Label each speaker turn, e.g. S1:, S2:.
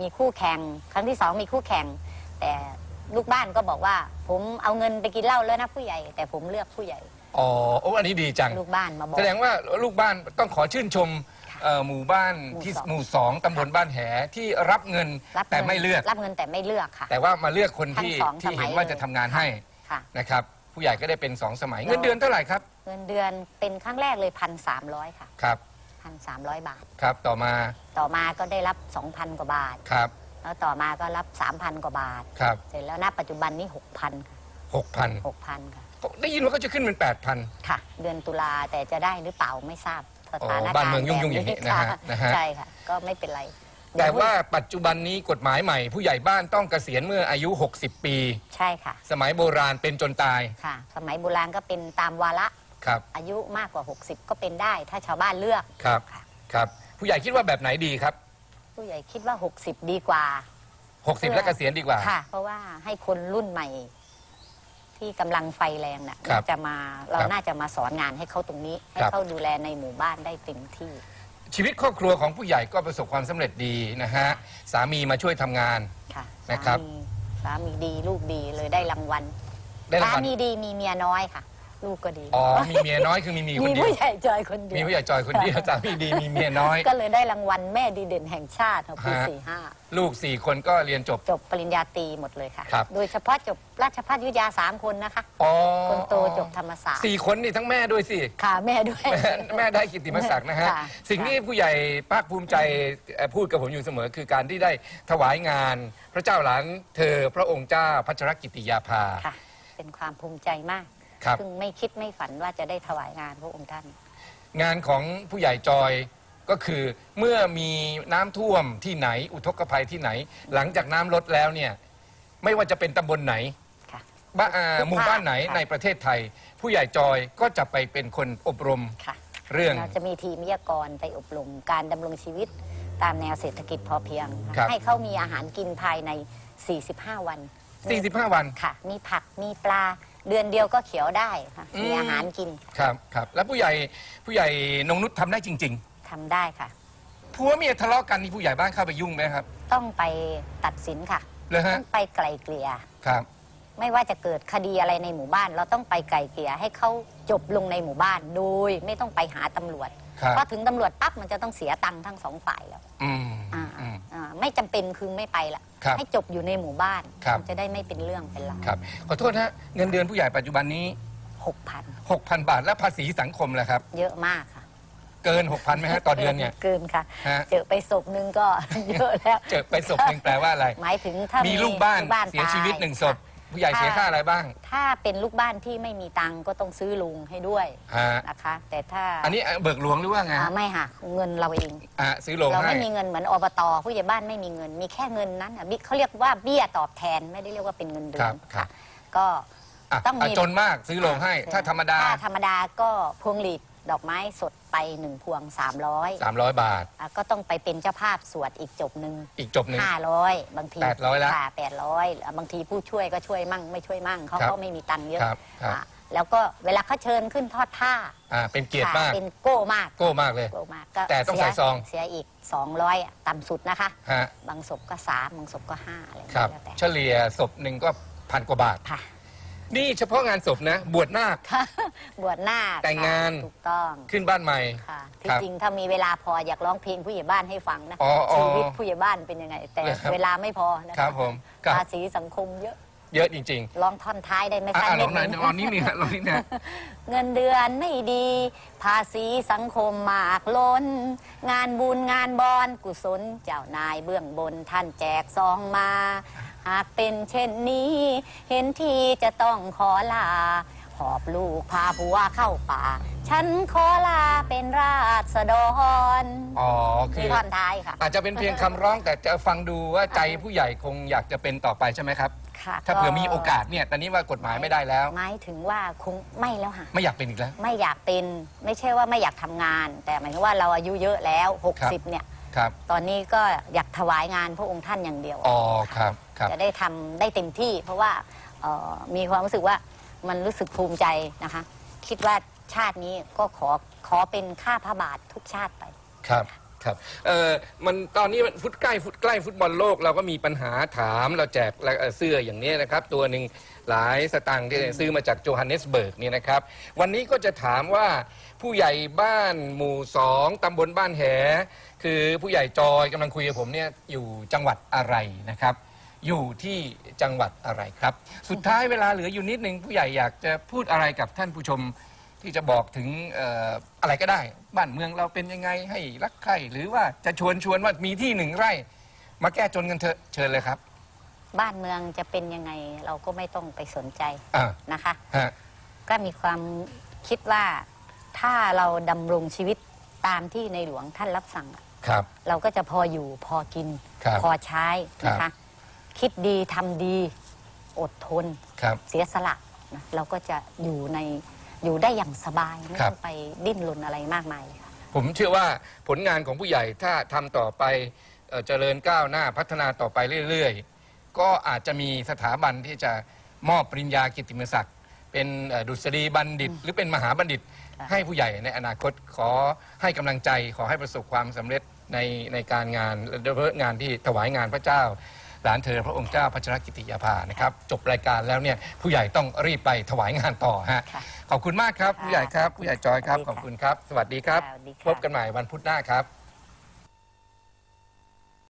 S1: มีคู่แข่ง ครั้งที่สองมีคู่แข่ง แต่ลูกบ้านก็บอกว่า ผมเอาเงินไปกินเหล้าแล้วนะผู้ใหญ่ แต่ผมเลือกผู้ใหญ่
S2: อ๋อโอ้อันนี้ดีจัง
S1: ลูกบ้านมาบอก
S2: แสดงว่าลูกบ้านต้องขอชื่นชมเอ่อหมู่บ้าน
S1: หมู่
S2: ที่
S1: สอง
S2: หมู่สองตำบลบ้านแหที่รับเงิน
S1: รับ
S2: แต่
S1: งิน
S2: ไม่เลือก
S1: รับเงินแต่ไม่เลือกค่ะ
S2: แต่ว่ามาเลือกคนที่
S1: ทั้งสอง
S2: ที่
S1: สมัย
S2: เห็นว่า
S1: เลย
S2: จะทำงานให้
S1: ค่ะ
S2: นะครับ ผู้ใหญ่ก็ได้เป็นสองสมัย
S1: แล้ว
S2: เงินเดือนเท่าไหร่ครับ
S1: เงินเดือนเป็นครั้งแรกเลยพันสามร้อยค่ะ
S2: ครับ
S1: พันสามร้อยบาท
S2: ครับต่อมา
S1: ต่อมาก็ได้รับสองพันกว่าบาท
S2: ครับ
S1: แล้วต่อมาก็รับสามพันกว่าบาท
S2: ครับ
S1: เสร็จแล้วณปัจจุบันนี้หกพันค่ะ
S2: หกพัน
S1: หกพันค่ะ
S2: ได้ยินว่าก็จะขึ้นเป็นแปดพัน
S1: ค่ะ เดือนตุลาแต่จะได้หรือเปล่าไม่ทราบสถาน
S2: อ๋อ
S1: การณ์
S2: บ้านเมืองยุ่งๆอย่างนี้นะฮะ
S1: ค่
S2: นะฮะ
S1: ใช่ค่ะ ก็ไม่เป็นไร
S2: แต่
S1: เดี๋ย
S2: ว่าปัจจุบันนี้กฎหมายใหม่ ผู้ใหญ่บ้านต้องเกษียณเมื่ออายุ 60 ปี
S1: ใช่ค่ะ
S2: สมัยโบราณเป็นจนตาย
S1: ค่ะ สมัยโบราณก็เป็นตามวาระ
S2: ครับ
S1: อายุมากกว่า 60 ก็เป็นได้ถ้าชาวบ้านเลือก
S2: ครับ
S1: ค่ะ
S2: ครับ ผู้ใหญ่คิดว่าแบบไหนดีครับ
S1: ผู้ใหญ่คิดว่า 60 ดีกว่า
S2: 60 แล้วเกษียณดีกว่า
S1: ค่ะ เพราะว่าให้คนรุ่นใหม่ ที่กำลังไฟแรงน่ะ
S2: ครับ
S1: จะมาเรา
S2: ครับ
S1: น่าจะมาสอนงานให้เขาตรงนี้ ให้
S2: ครับ
S1: เขาดูแลในหมู่บ้านได้เต็มที่
S2: ชีวิตครอบครัวของผู้ใหญ่ก็ประสบความสำเร็จดีนะฮะสามีมาช่วยทำงาน
S1: ค่ะ
S2: นะครับ
S1: สามีสามีดีลูกดีเลยได้รางวัล
S2: ได้ราง
S1: สา
S2: วัล
S1: มีดีมีเมียน้อยค่ะ ลูกก็ดี
S2: อ๋อ มีเมียน้อยคือมีเมียคน
S1: มี
S2: เดียว
S1: ผู้ใหญ่จอยคนเดียว
S2: มีผู้ใหญ่จอยคนเดียวสามีดีมีเมียน้อย
S1: ก็เลยได้รางวัลแม่ดีเด่นแห่งชาติของปี
S2: ฮะ
S1: สี่ห้า
S2: ลูกสี่คนก็เรียนจบ
S1: จบปริญญาตรีหมดเลยค่ะ
S2: ครับ
S1: โดยเฉพาะจบราชภัฏวิทยาสามคนนะคะ
S2: อ๋อ
S1: คนโตจบธรรมศาสตร์
S2: สี่คนนี่ทั้งแม่ด้วยสิ
S1: ค่ะแม่ด้วย
S2: แม่แม่ได้กิตติมศักดิ์นะฮะ
S1: ค่ะ
S2: สิ่งที่ผู้ใหญ่ภาคภูมิใจเอ่อพูดกับผมอยู่เสมอ คือการที่ได้ถวายงาน พระเจ้าหลานเธอพระองค์เจ้าพัชรกิติยาภา
S1: ค่ะ เป็นความภูมิใจมาก
S2: ครับ
S1: ซึ่งไม่คิดไม่ฝันว่าจะได้ถวายงานพระองค์ท่าน
S2: งานของผู้ใหญ่จอยก็คือเมื่อมีน้ำท่วมที่ไหนอุทกภัยที่ไหน หลังจากน้ำลดแล้วเนี่ยไม่ว่าจะเป็นตำบลไหน
S1: ค่ะ
S2: บ้านอ่า
S1: ทุกภาค
S2: หมู่บ้านไหน
S1: ค่ะ
S2: ในประเทศไทย ผู้ใหญ่จอยก็จะไปเป็นคนอบรม
S1: ค่ะ
S2: เรื่อง
S1: เราจะมีทีมวิทยากรไปอบรมการดำรงชีวิตตามแนวเศรษฐกิจพอเพียงค่ะ
S2: ครับ
S1: ให้เขามีอาหารกินภายใน 45 วัน
S2: 45 วัน
S1: ค่ะ มีผักมีปลา เดือนเดียวก็เขียวได้ค่ะ
S2: อืม
S1: มีอาหารกิน
S2: ครับครับ แล้วผู้ใหญ่ผู้ใหญ่นงนุชทำได้จริง
S1: ทำได้ค่ะ
S2: ๆผัวเมียทะเลาะกันนี่ผู้ใหญ่บ้านเข้าไปยุ่งไหมครับ
S1: ต้องไปตัดสินค่ะ
S2: เลยฮะ
S1: ต้องไปไกลเกลี่ย
S2: ครับ
S1: ไม่ว่าจะเกิดคดีอะไรในหมู่บ้าน เราต้องไปไกลเกลี่ยให้เขาจบลงในหมู่บ้านโดยไม่ต้องไปหาตำรวจ
S2: ครับ
S1: เพราะถึงตำรวจปั๊บมันจะต้องเสียตังค์ทั้งสองฝ่ายแล้ว
S2: อืม
S1: อ่า
S2: อืม
S1: อ่า ไม่จำเป็นคือไม่ไปละ
S2: ครับ
S1: ให้จบอยู่ในหมู่บ้าน
S2: ครับ
S1: มันจะได้ไม่เป็นเรื่องเป็นราว
S2: ครับ ขอโทษนะเงินเดือนผู้ใหญ่ปัจจุบันนี้
S1: หกพัน
S2: 6,000 บาทและภาษีสังคมล่ะครับ
S1: เยอะมากค่ะ
S2: เกิน 6,000ไหมฮะต่อเดือนเนี่ย
S1: เกินค่ะ
S2: ฮะ
S1: เจอไปศพหนึงก็ เยอะแล้ว
S2: เจอไปศพหนึ่งแปลว่าอะไร
S1: หมายถึงถ้า
S2: มี
S1: มี
S2: ลูกบ้าน
S1: ลู
S2: เสียชีวิต
S1: ตา
S2: หนึ่งศพ ผู้ใหญ่เสียค่าอะไรบ้าง
S1: ถ้าเป็นลูกบ้านที่ไม่มีตังค์ก็ต้องซื้อลุงให้ด้วย
S2: ฮะ
S1: นะคะ แต่ถ้า
S2: อันนี้เบิกหลวงหรือว่าไง
S1: อ่าไม่ค่ะเงินเราเอง
S2: อะซื้อโรง
S1: เรา
S2: ให้
S1: ไม่มีเงินเหมือนอบตผู้ใหญ่บ้านไม่มีเงิน มีแค่เงินนั้นอะบิ๊กเขาเรียกว่าเบี้ยตอบแทนไม่ได้เรียกว่าเป็นเงินเดื
S2: ค
S1: อ
S2: รั
S1: น
S2: บครับ
S1: ก็
S2: อะ
S1: ต้องมี
S2: อะจนมากซื้อโรงให้ ถ้าธรรมดา
S1: ถ้าธรรมดาก็พวงหลีด ดอกไม้สดไปหนึ่งพวง 300
S2: 300 บาท
S1: อะก็ต้องไปเป็นเจ้าภาพสวดอีกจบหนึ่ง
S2: อีกจบหนึ่ง
S1: 500 บางที
S2: 800ละ
S1: ค่ะ800 บางทีผู้ช่วยก็ช่วยมั่งไม่ช่วยมั่งเขา
S2: ครับ
S1: ก็ไม่มีตังค์เยอะ
S2: ครับครับ
S1: อะแล้วก็เวลาเขาเชิญขึ้นทอดท่า
S2: อ่าเป็นเกียรติมาก
S1: ค่ะเป็นโก้มาก
S2: โก้มากเลย
S1: โก้มากก็
S2: แต่ต้อง
S1: เสีย
S2: ใส่ซอง
S1: เสียอีก 200อะต่ำสุดนะคะ
S2: ฮะ
S1: บางศพก็สามบางศพก็ห้าอะไรอย่าง
S2: ครั
S1: เงี้
S2: บ
S1: ยแล้วแต่
S2: เฉลี่ยศพหนึ่งก็พันกว่าบาท
S1: ค่ะ
S2: นี่เฉพาะงานศพนะ บวชนาค
S1: บวชหน้าค
S2: แต่งงาน
S1: ถูกต้อง
S2: ขึ้นบ้านใหม่
S1: ค่ะ
S2: ครั
S1: ที่
S2: บ
S1: จริงถ้ามีเวลาพออยากร้องเพลงผู้ใหญ่บ้านให้ฟังนะ
S2: อ๋ออ๋อ
S1: ชีวิตผู้ใหญ่บ้านเป็นยังไง แต่
S2: เลยครับ
S1: เวลาไม่พอนะะ
S2: ครับผมครับ
S1: ภาษีสังคมเยอะ
S2: เยอะจริง
S1: ร้องท่อนท้ายได้ไหม
S2: ๆอะ
S1: คะ
S2: อะลองหน่อย
S1: ดง
S2: ลองนิดนึงฮะลองนิดนึงฮะ
S1: เงินเดือนไม่ดี ภาษีสังคมมากล้น งานบุญงานบอนกุศลเจ้านายเบื้องบนท่านแจกซองมา หากเป็นเช่นนี้ เห็นทีจะต้องขอลา หอบลูกพาผัวเข้าป่า ฉันขอลาเป็นราษฎร
S2: อ๋อคื
S1: มี
S2: อ
S1: ท่อนท้ายค่ะ
S2: อาจจะเป็นเพียงคำร้องแต่จะฟังดูว่าใจผู้ใหญ่คงอยากจะเป็นต่อไปใช่ไหมครับ
S1: ค่ะ
S2: ถ้าเผื่อมีโอกาสเนี่ยตอนนี้ว่ากฎหมายไม่ได้แล้ว
S1: หมายถึงว่าคงไม่แล้วค่ะ
S2: ไม่อยากเป็นอีกแล้ว
S1: ไม่อยากเป็นไม่ใช่ว่าไม่อยากทำงาน แต่หมายถึงว่าเราอายุเยอะแล้ว 60 เนี่ย
S2: ครับ
S1: ตอนนี้ก็อยากถวายงานพระองค์ท่านอย่างเดียว
S2: อ๋อ ครับ ครับ
S1: จะได้ทำได้เต็มที่ เพราะว่าเอ่อมีความรู้สึกว่ามันรู้สึกภูมิใจนะคะ คิดว่าชาตินี้ก็ขอขอเป็นข้าพระบาททุกชาติไป
S2: ครับ ครับเออมันตอนนี้มันฟุตใกล้ฟุตใกล้ฟุตบอลโลกเราก็มีปัญหาถามเราแจกเสื้ออย่างนี้นะครับ ตัวหนึ่งหลายสตางค์ที่ซื้อมาจากโจฮันเนสเบิร์กนี่นะครับ วันนี้ก็จะถามว่าผู้ใหญ่บ้านหมู่สองตำบลบ้านแห คือผู้ใหญ่จอยกำลังคุยกับผมเนี่ยอยู่จังหวัดอะไรนะครับ อยู่ที่จังหวัดอะไรครับ สุดท้ายเวลาเหลืออยู่นิดนึงผู้ใหญ่อยากจะพูดอะไรกับท่านผู้ชม ที่จะบอกถึงเอ่ออะไรก็ได้ บ้านเมืองเราเป็นยังไงให้รักใคร่หรือว่าจะชวนชวนว่ามีที่หนึ่งไร่ มาแก้จนกันเถอะเชิญเลยครับ
S1: บ้านเมืองจะเป็นยังไงเราก็ไม่ต้องไปสนใจ
S2: อ่า
S1: นะคะ
S2: ฮะ
S1: ก็มีความคิดว่าถ้าเราดำรงชีวิตตามที่ในหลวงท่านรับสั่ง
S2: ครับ
S1: เราก็จะพออยู่พอกิน
S2: ครับ
S1: พอใช้นะ
S2: ครั
S1: คะ
S2: บ
S1: คิดดีทำดี อดทน
S2: ครับ
S1: เสียสละนะเราก็จะอยู่ใน อยู่ได้อย่างสบาย ไม่
S2: ครับ
S1: ต้องไปดิ้นรนอะไรมากมายเลยค่ะ
S2: ผมเชื่อว่าผลงานของผู้ใหญ่ถ้าทำต่อไปเอ่อเจริญก้าวหน้าพัฒนาต่อไปเรื่อยๆ ก็อาจจะมีสถาบันที่จะมอบปริญญากิตติมศักดิ์เป็นเอ่อดุษฎีบัณฑิต หรือเป็นมหาบัณฑิต
S1: ค่ะ
S2: ให้ผู้ใหญ่ในอนาคตขอให้กำลังใจขอให้ประสบความสำเร็จในในการงานโดยเฉพาะงานที่ถวายงานพระเจ้า หลานเธอพระองค์เจ้าพัชรกิติยาภานะครับ จบรายการแล้วเนี่ยผู้ใหญ่ต้องรีบไปถวายงานต่อฮะ
S1: ค่ะ
S2: ขอบคุณมากครับ
S1: ค่ะ
S2: ผู้ใหญ่ครับ
S1: ขอบคุณ
S2: ผู้ใหญ่จอยครับ
S1: สวัสดี
S2: ขอบ
S1: ค่ะ
S2: คุณครับ สวัสดีครับ
S1: สวัสดีค่ะ
S2: พบกันใหม่วันพุธหน้าครับ